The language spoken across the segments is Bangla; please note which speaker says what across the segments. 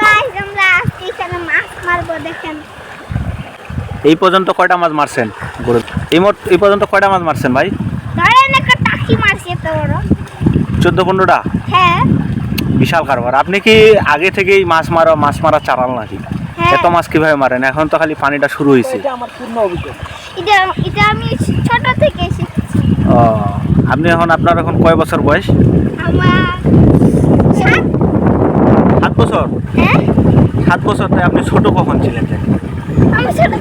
Speaker 1: গাইস আমরা আজকে এখানে মাছ মারবো দেখেন।
Speaker 2: এই পর্যন্ত কয়টা মাছ মারছেন? গরু এই মোট এই পর্যন্ত কয়টা মাছ মারছেন ভাই?
Speaker 1: ধরেন একটা টাকি মারছি এত বড়।
Speaker 2: চোদ্দ পনেরোটা?
Speaker 1: হ্যাঁ।
Speaker 2: বিশাল কারবার। আপনি কি আগে থেকেই মাছ মারা মাছ মারা চালান নাকি?
Speaker 1: হ্যাঁ।
Speaker 2: এত মাছ কীভাবে মারেন? এখন তো খালি পানিটা শুরু হয়েছে
Speaker 1: এটা এটা আমি ছোট থেকে শিখছি।
Speaker 2: ও আপনি এখন আপনার এখন কয় বছর বয়স?
Speaker 1: আমার
Speaker 2: বছর?
Speaker 1: হ্যাঁ?
Speaker 2: সাত বছর তাই আপনি ছোট কখন ছিলেন?
Speaker 1: আমি ছোট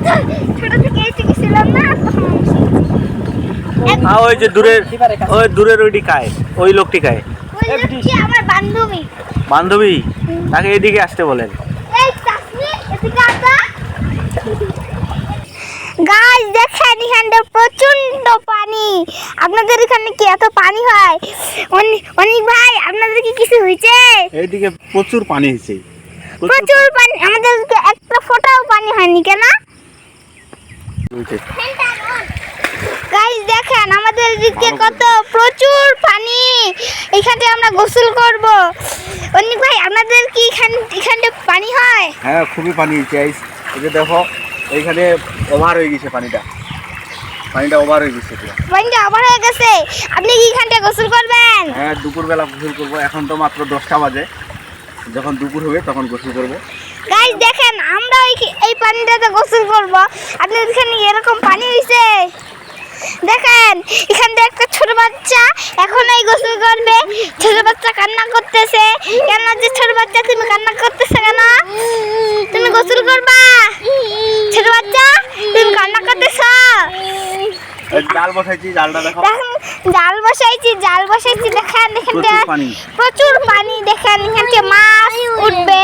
Speaker 1: ছোট থেকে শিখেছিলাম না
Speaker 2: ওই যে দূরের ওই দূরের ওইটি খায় ওই লোকটি
Speaker 1: আমার বান্ধবী।
Speaker 2: বান্ধবী? তাকে এদিকে আসতে বলেন।
Speaker 1: গাছ দেখেন এখানটা প্রচণ্ড পানি। আপনাদের এখানে কি এত পানি হয়? অনি- অনিক ভাই আপনাদের কি কিছু হয়েছে?
Speaker 2: এইদিকে প্রচুর পানি হয়েছে।
Speaker 1: প্রচুর পানি আমাদেরকে একটা ফোঁটাও পানি হয়নি কেন? গাইস দেখেন আমাদের দিকে কত প্রচুর পানি। এখানে আমরা গোসল করব। অনিক ভাই আপনাদের কি এখান এখানটা পানি হয়?
Speaker 2: হ্যাঁ খুবই পানি হয়েছে এই যে দেখো এইখানে ওভার হয়ে গেছে পানিটা। পানিটা ওভার হয়ে গেছে
Speaker 1: পানিটা আবার হয়ে গেছে। আপনি কি এখানটা গোসল করবেন?
Speaker 2: হ্যাঁ দুপুরবেলা গোসল করব। এখন তো মাত্র দশটা বাজে। যখন দুপুর হবে তখন গোসল করব।
Speaker 1: গাইস দেখেন আমরা এই এই পানিটাতে গোসল করব। আপনাদের এখানে এরকম পানি হইছে? দেখেন এখানটা একটা ছোট বাচ্চা এখন এই গোসল করবে। ছোট বাচ্চা কান্না করতেছে কেন যে ছোট বাচ্চা তুমি কান্না করতেছে কেন তুমি গোসল করবা ছোট বাচ্চা তুমি কান্না করতেছ
Speaker 2: এই জাল বসাইছি জালটা দেখো।
Speaker 1: জাল বসাইছি জাল বসাইছি দেখেন এখানটা
Speaker 2: প্রচুর পানি।
Speaker 1: দেখেন এখানটা মাছ উঠবে।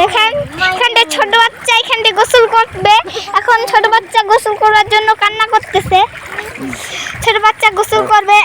Speaker 1: দেখেন এখানটা ছোট বাচ্চা এখানটা গোসল করবে। এখন ছোট বাচ্চা গোসল করার জন্য কান্না করতেছে। ছোট বাচ্চা গোসল করবে।